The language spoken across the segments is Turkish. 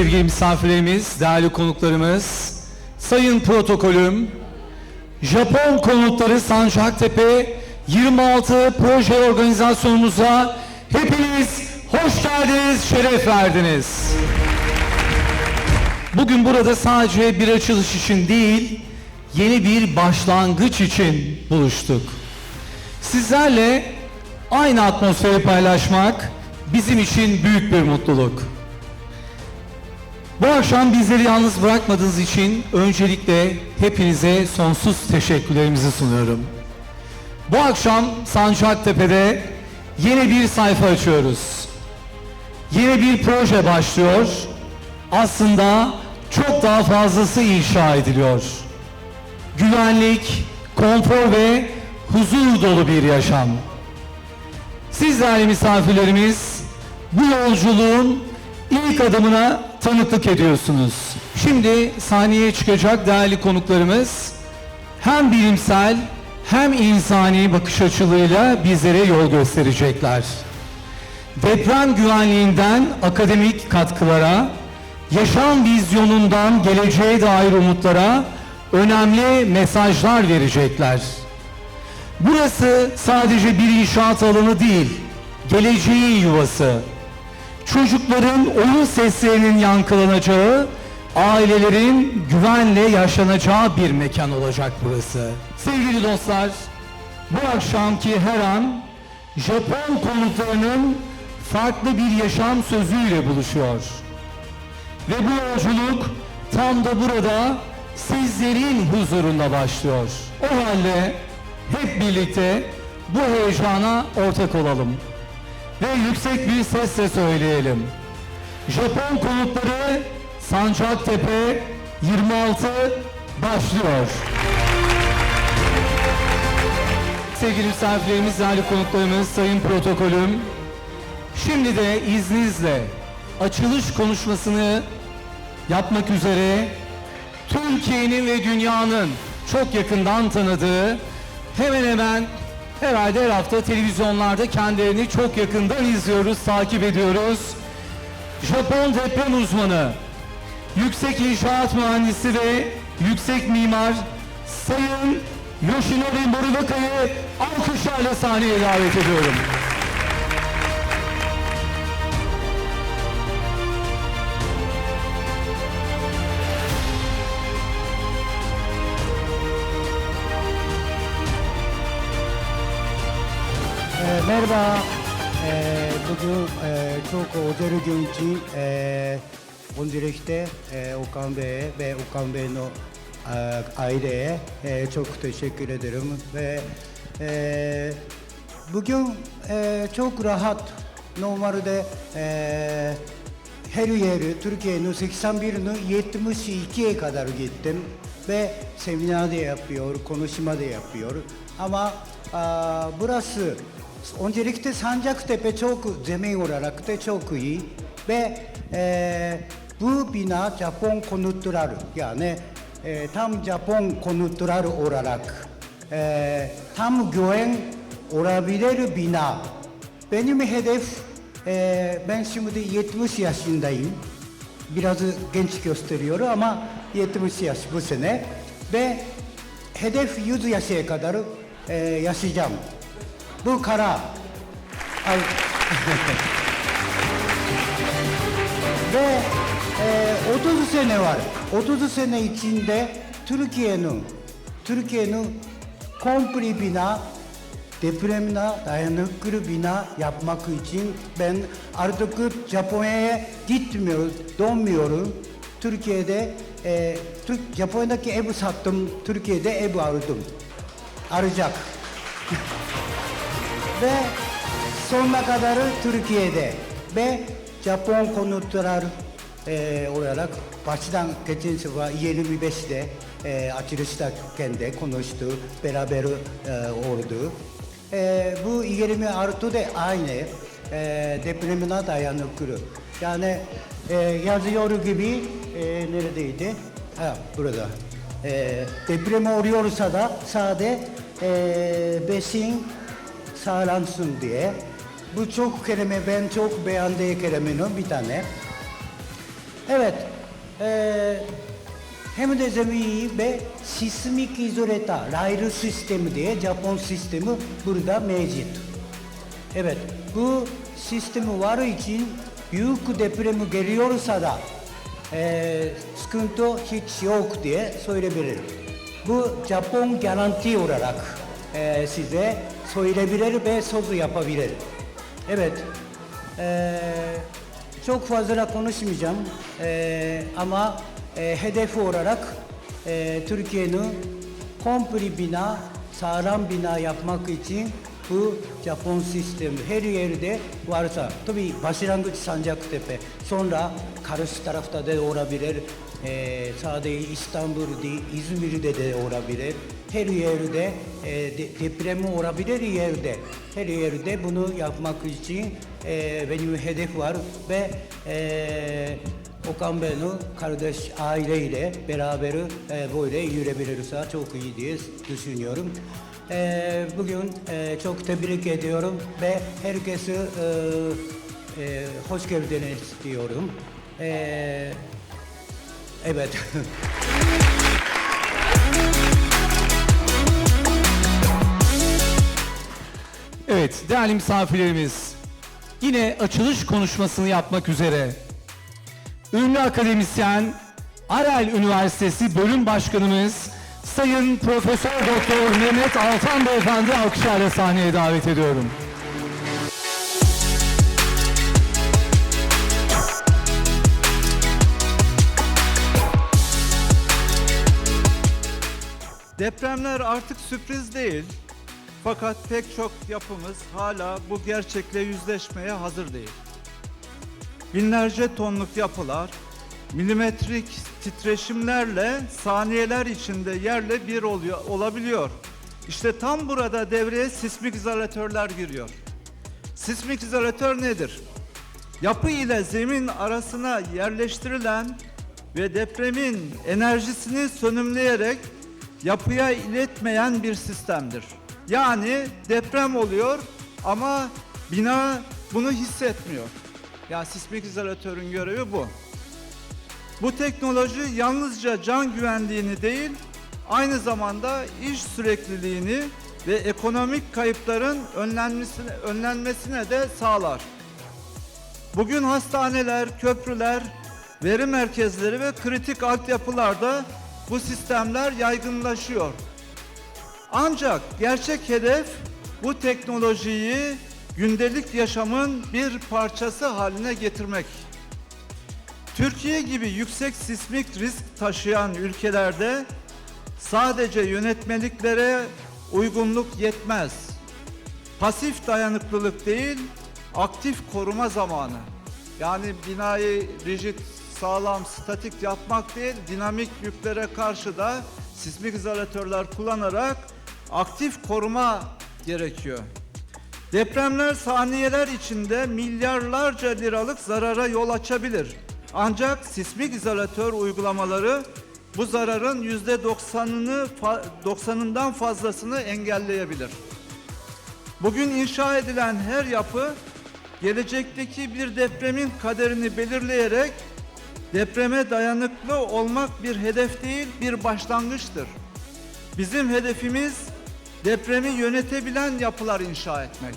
sevgili misafirlerimiz, değerli konuklarımız, sayın protokolüm, Japon konutları Sancaktepe 26 proje organizasyonumuza hepiniz hoş geldiniz, şeref verdiniz. Bugün burada sadece bir açılış için değil, yeni bir başlangıç için buluştuk. Sizlerle aynı atmosferi paylaşmak bizim için büyük bir mutluluk. Bu akşam bizleri yalnız bırakmadığınız için öncelikle hepinize sonsuz teşekkürlerimizi sunuyorum. Bu akşam Sancaktepe'de yeni bir sayfa açıyoruz. Yeni bir proje başlıyor. Aslında çok daha fazlası inşa ediliyor. Güvenlik, konfor ve huzur dolu bir yaşam. Siz değerli misafirlerimiz bu yolculuğun ilk adımına tanıklık ediyorsunuz. Şimdi sahneye çıkacak değerli konuklarımız hem bilimsel hem insani bakış açılarıyla bizlere yol gösterecekler. Deprem güvenliğinden akademik katkılara, yaşam vizyonundan geleceğe dair umutlara önemli mesajlar verecekler. Burası sadece bir inşaat alanı değil, geleceğin yuvası. Çocukların oyun seslerinin yankılanacağı, ailelerin güvenle yaşanacağı bir mekan olacak burası. Sevgili dostlar, bu akşamki her an Japon konuklarının farklı bir yaşam sözüyle buluşuyor. Ve bu yolculuk tam da burada sizlerin huzurunda başlıyor. O halde hep birlikte bu heyecana ortak olalım. Ve yüksek bir sesle söyleyelim. Japon konutları Sancaktepe 26 başlıyor. Sevgili misafirlerimiz, değerli konuklarımız, sayın protokolüm. Şimdi de izninizle açılış konuşmasını yapmak üzere Türkiye'nin ve dünyanın çok yakından tanıdığı hemen hemen herhalde her hafta televizyonlarda kendilerini çok yakından izliyoruz, takip ediyoruz. Japon deprem uzmanı, yüksek inşaat mühendisi ve yüksek mimar Sayın Yoshinori Moribaka'yı alkışlarla sahneye davet ediyorum. メールは、えー、途中、えー、強行ゼル純一、えー、恩じれして、えー、おかんべ、べ、おかんべえの、あ、あいれえ、えー、チョークと一緒くれてる。む、べ、えー、ブキュン、えー、チョークラハット、ノーマルで、えー、ヘルイエル、トゥルキエの関さんビルのイエットムシイキエカダルギッテン、べ、セミナーでやっぴよる、この島でやっぴよる、あま、あブラス、öncelikle Sancaktepe çok zemin olarak da çok iyi ve e, bu bina Japon konutlar yani e, tam Japon konutlar olarak e, tam güven olabilir bina. Benim hedef ee, ben şimdi 70 yaşındayım. Biraz genç gösteriyor ama 70 yaş bu sene. Ve hedef 100 yaşa kadar e, yaşayacağım. Bu karar. Al. Ve e, 30 sene var. 30 sene içinde Türkiye'nin Türkiye'nin komple bina depremine dayanıklı bina yapmak için ben artık Japonya'ya gitmiyorum, dönmüyorum. Türkiye'de e, Türk, Japonya'daki ev sattım, Türkiye'de ev aldım. Arayacak. ve sonuna kadarı Türkiye'de ve Japon konutlar e, olarak baştan geçen sefer 25'te e, açılıştayken de konuştu, beraber e, oldu. E, bu 20 artı da aynı e, depremine dayanıklı. Yani e, yazıyor gibi e, neredeydi? Ha, burada. E, deprem oluyorsa da sade e, besin sağlansın diye. Bu çok kelime ben çok beğendiğim kelimenin bir tane. Evet. Ee, hem de zemini ve sismik izoleta raylı sistemi diye Japon sistemi burada mevcut. Evet, bu sistemi var için büyük depremi geliyorsa da eee sıkıntı hiç yok diye söyleyebilirim. Bu Japon garanti olarak eee, size söyleyebilir ve söz yapabilir. Evet, eee, çok fazla konuşmayacağım Eee, ama eee, hedef olarak eee, Türkiye'nin komple bina, sağlam bina yapmak için bu Japon sistemi her yerde varsa tabi başlangıç Sancaktepe sonra karşı tarafta da olabilir eee sadece İstanbul değil İzmir'de de olabilir her yerde eee de, depremi olabilir yerde her yerde bunu yapmak için eee benim hedef var ve eee Okan Bey'in kardeş aileyle beraber e, böyle yürüyebilirse çok iyi diye düşünüyorum. E, bugün e, çok tebrik ediyorum ve herkese e, e, hoş geldiniz diyorum. E, evet. Evet, değerli misafirlerimiz, yine açılış konuşmasını yapmak üzere ünlü akademisyen Arel Üniversitesi Bölüm Başkanımız Sayın Profesör Doktor Mehmet Altan Beyefendi alkışlarla sahneye davet ediyorum. Depremler artık sürpriz değil. Fakat pek çok yapımız hala bu gerçekle yüzleşmeye hazır değil. Binlerce tonluk yapılar milimetrik titreşimlerle saniyeler içinde yerle bir oluyor, olabiliyor. İşte tam burada devreye sismik izolatörler giriyor. Sismik izolatör nedir? Yapı ile zemin arasına yerleştirilen ve depremin enerjisini sönümleyerek yapıya iletmeyen bir sistemdir. Yani deprem oluyor ama bina bunu hissetmiyor. Ya sismik izolatörün görevi bu. Bu teknoloji yalnızca can güvenliğini değil, aynı zamanda iş sürekliliğini ve ekonomik kayıpların önlenmesine, önlenmesine de sağlar. Bugün hastaneler, köprüler, veri merkezleri ve kritik altyapılarda bu sistemler yaygınlaşıyor. Ancak gerçek hedef bu teknolojiyi gündelik yaşamın bir parçası haline getirmek. Türkiye gibi yüksek sismik risk taşıyan ülkelerde sadece yönetmeliklere uygunluk yetmez. Pasif dayanıklılık değil, aktif koruma zamanı. Yani binayı rigid, sağlam, statik yapmak değil, dinamik yüklere karşı da sismik izolatörler kullanarak aktif koruma gerekiyor. Depremler saniyeler içinde milyarlarca liralık zarara yol açabilir. Ancak sismik izolatör uygulamaları bu zararın yüzde doksanını, doksanından fazlasını engelleyebilir. Bugün inşa edilen her yapı gelecekteki bir depremin kaderini belirleyerek depreme dayanıklı olmak bir hedef değil bir başlangıçtır. Bizim hedefimiz depremi yönetebilen yapılar inşa etmek.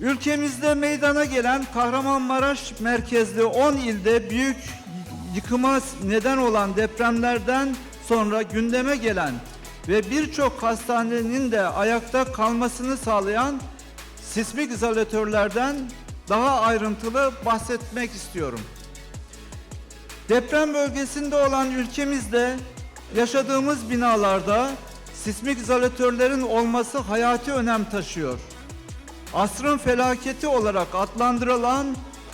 Ülkemizde meydana gelen Kahramanmaraş merkezli 10 ilde büyük yıkıma neden olan depremlerden sonra gündeme gelen ve birçok hastanenin de ayakta kalmasını sağlayan sismik izolatörlerden daha ayrıntılı bahsetmek istiyorum. Deprem bölgesinde olan ülkemizde yaşadığımız binalarda sismik izolatörlerin olması hayati önem taşıyor. Asrın felaketi olarak adlandırılan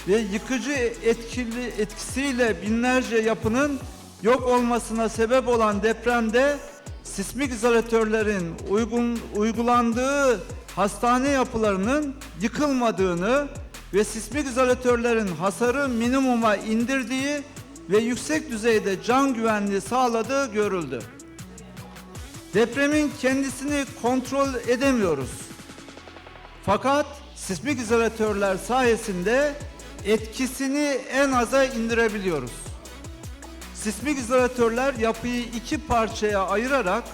ve yıkıcı etkili etkisiyle binlerce yapının yok olmasına sebep olan depremde sismik izolatörlerin uygun uygulandığı hastane yapılarının yıkılmadığını ve sismik izolatörlerin hasarı minimuma indirdiği ve yüksek düzeyde can güvenliği sağladığı görüldü. Depremin kendisini kontrol edemiyoruz. Fakat sismik izolatörler sayesinde etkisini en aza indirebiliyoruz. Sismik izolatörler yapıyı iki parçaya ayırarak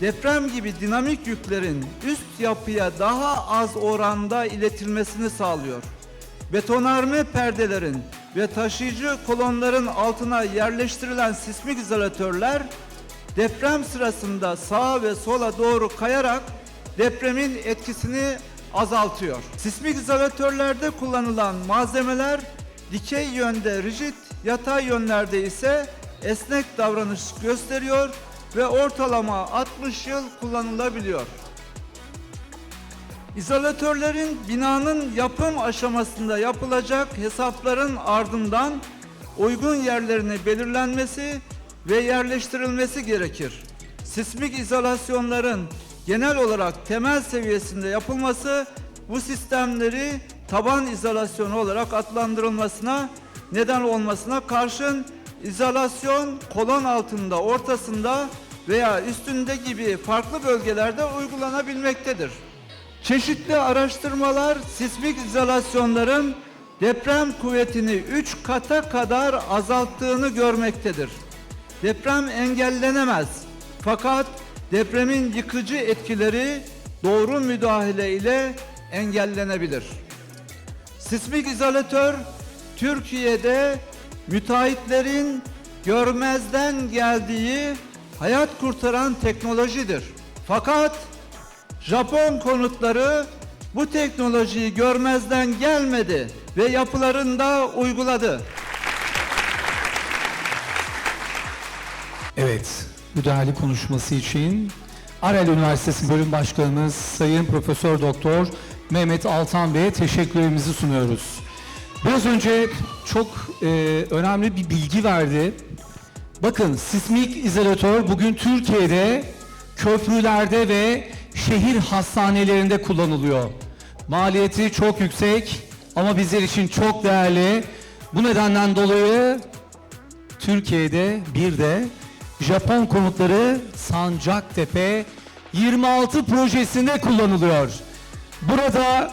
deprem gibi dinamik yüklerin üst yapıya daha az oranda iletilmesini sağlıyor. Betonarme perdelerin ve taşıyıcı kolonların altına yerleştirilen sismik izolatörler deprem sırasında sağa ve sola doğru kayarak depremin etkisini azaltıyor. Sismik izolatörlerde kullanılan malzemeler dikey yönde rigid, yatay yönlerde ise esnek davranış gösteriyor ve ortalama 60 yıl kullanılabiliyor. İzolatörlerin binanın yapım aşamasında yapılacak hesapların ardından uygun yerlerine belirlenmesi ve yerleştirilmesi gerekir. Sismik izolasyonların genel olarak temel seviyesinde yapılması bu sistemleri taban izolasyonu olarak adlandırılmasına neden olmasına karşın izolasyon kolon altında, ortasında veya üstünde gibi farklı bölgelerde uygulanabilmektedir. Çeşitli araştırmalar sismik izolasyonların deprem kuvvetini 3 kata kadar azalttığını görmektedir. Deprem engellenemez. Fakat depremin yıkıcı etkileri doğru müdahale ile engellenebilir. Sismik izolatör Türkiye'de müteahhitlerin görmezden geldiği hayat kurtaran teknolojidir. Fakat Japon konutları bu teknolojiyi görmezden gelmedi ve yapılarında uyguladı. Evet, değerli konuşması için Arel Üniversitesi Bölüm Başkanımız Sayın Profesör Doktor Mehmet Altan Bey'e teşekkürlerimizi sunuyoruz. Biraz önce çok e, önemli bir bilgi verdi. Bakın sismik izolatör bugün Türkiye'de köprülerde ve şehir hastanelerinde kullanılıyor. Maliyeti çok yüksek ama bizler için çok değerli. Bu nedenden dolayı Türkiye'de bir de Japon konutları Sancaktepe 26 projesinde kullanılıyor. Burada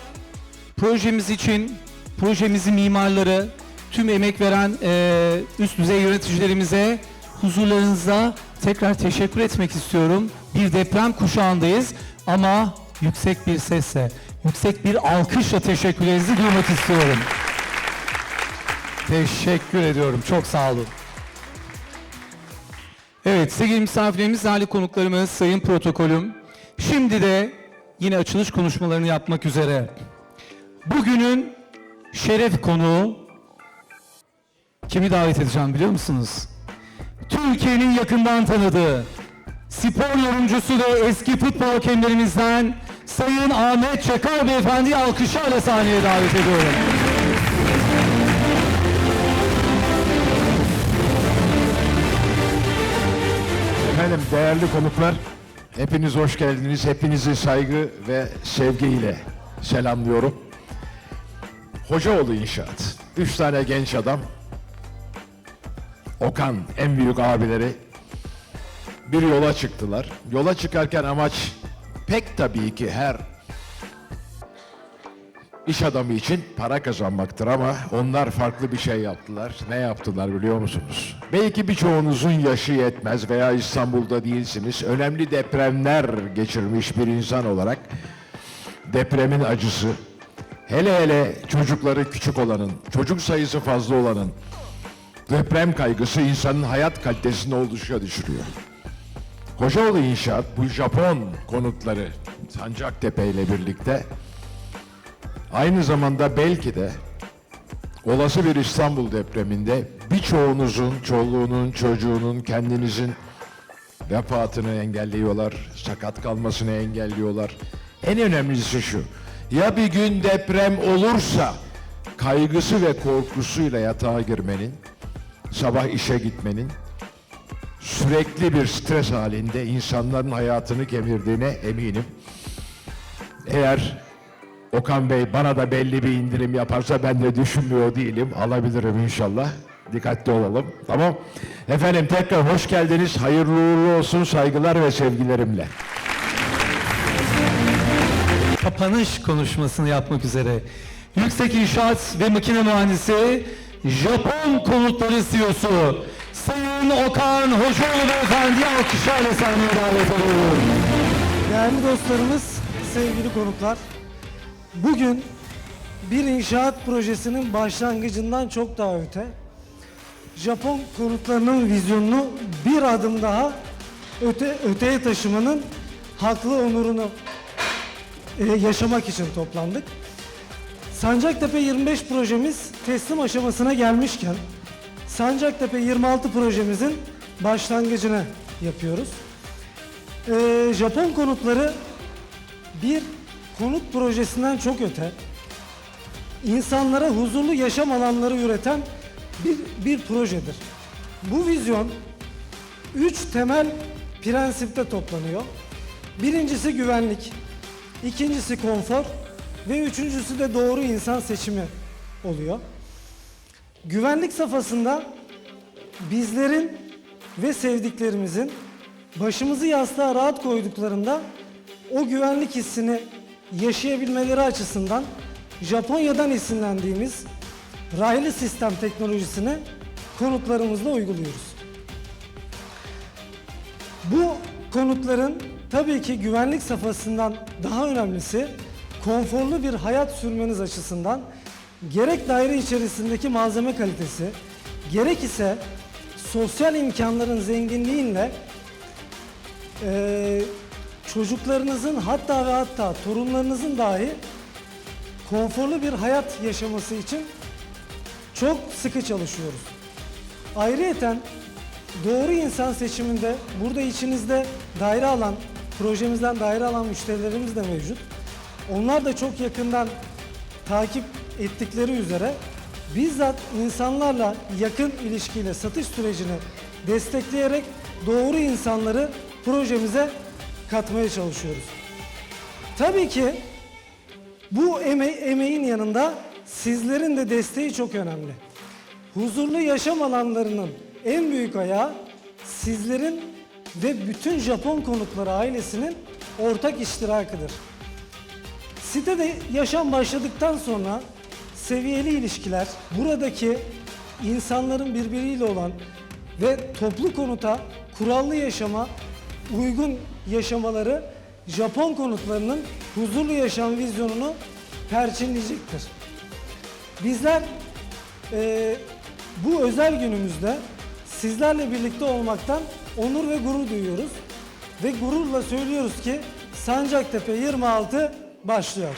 projemiz için projemizin mimarları, tüm emek veren eee, üst düzey yöneticilerimize huzurlarınızda tekrar teşekkür etmek istiyorum. Bir deprem kuşağındayız ama yüksek bir sesle, yüksek bir alkışla teşekkürlerinizi duymak istiyorum. Teşekkür ediyorum. Çok sağ olun. Evet sevgili misafirlerimiz, değerli konuklarımız, sayın protokolüm. Şimdi de yine açılış konuşmalarını yapmak üzere. Bugünün şeref konuğu kimi davet edeceğim biliyor musunuz? Türkiye'nin yakından tanıdığı spor yorumcusu ve eski futbol hakemlerimizden Sayın Ahmet Çakar Beyefendi'yi alkışlarla sahneye davet ediyorum. Efendim değerli konuklar, hepiniz hoş geldiniz. Hepinizi saygı ve sevgiyle selamlıyorum. Hocaoğlu İnşaat. Üç tane genç adam. Okan en büyük abileri bir yola çıktılar. Yola çıkarken amaç pek tabii ki her iş adamı için para kazanmaktır ama onlar farklı bir şey yaptılar. Ne yaptılar biliyor musunuz? Belki birçoğunuzun yaşı yetmez veya İstanbul'da değilsiniz. Önemli depremler geçirmiş bir insan olarak depremin acısı, hele hele çocukları küçük olanın, çocuk sayısı fazla olanın deprem kaygısı insanın hayat kalitesini oldukça düşürüyor. Hocaoğlu İnşaat bu Japon konutları Sancaktepe ile birlikte Aynı zamanda belki de olası bir İstanbul depreminde birçoğunuzun, çoluğunun, çocuğunun, kendinizin vefatını engelliyorlar, sakat kalmasını engelliyorlar. En önemlisi şu, ya bir gün deprem olursa kaygısı ve korkusuyla yatağa girmenin, sabah işe gitmenin, sürekli bir stres halinde insanların hayatını kemirdiğine eminim. Eğer Okan Bey bana da belli bir indirim yaparsa ben de düşünmüyor değilim. Alabilirim inşallah. Dikkatli olalım. Tamam. Efendim tekrar hoş geldiniz. Hayırlı uğurlu olsun. Saygılar ve sevgilerimle. kapanış konuşmasını yapmak üzere Yüksek İnşaat ve Makine Mühendisi, Japon Konutları CEO'su Sayın Okan Hocaoğlu Beyefendi alkışlarla sahneye davet ediyorum. Değerli dostlarımız, sevgili konuklar. Bugün bir inşaat projesinin başlangıcından çok daha öte, Japon konutlarının vizyonunu bir adım daha öte, öteye taşımanın haklı onurunu e, yaşamak için toplandık. Sancaktepe 25 projemiz teslim aşamasına gelmişken, Sancaktepe 26 projemizin başlangıcını yapıyoruz. Ee, Japon konutları bir konut projesinden çok öte, insanlara huzurlu yaşam alanları üreten bir, bir projedir. Bu vizyon üç temel prensipte toplanıyor. Birincisi güvenlik, ikincisi konfor ve üçüncüsü de doğru insan seçimi oluyor. Güvenlik safhasında bizlerin ve sevdiklerimizin başımızı yastığa rahat koyduklarında o güvenlik hissini yaşayabilmeleri açısından Japonya'dan esinlendiğimiz raylı sistem teknolojisini konutlarımızda uyguluyoruz. Bu konutların tabii ki güvenlik safhasından daha önemlisi konforlu bir hayat sürmeniz açısından gerek daire içerisindeki malzeme kalitesi, gerek ise sosyal imkanların zenginliğiyle eee, çocuklarınızın hatta ve hatta torunlarınızın dahi konforlu bir hayat yaşaması için çok sıkı çalışıyoruz. Ayrıyeten doğru insan seçiminde burada içinizde daire alan, projemizden daire alan müşterilerimiz de mevcut. Onlar da çok yakından takip ettikleri üzere bizzat insanlarla yakın ilişkiyle satış sürecini destekleyerek doğru insanları projemize katmaya çalışıyoruz. Tabii ki bu eme- emeğin yanında sizlerin de desteği çok önemli. Huzurlu yaşam alanlarının en büyük ayağı sizlerin ve bütün Japon konutları ailesinin ortak iştirakıdır. Sitede yaşam başladıktan sonra seviyeli ilişkiler, buradaki insanların birbiriyle olan ve toplu konuta, kurallı yaşama uygun yaşamaları Japon konutlarının huzurlu yaşam vizyonunu perçinleyecektir. Bizler eee, bu özel günümüzde sizlerle birlikte olmaktan onur ve gurur duyuyoruz. Ve gururla söylüyoruz ki Sancaktepe 26 başlıyor.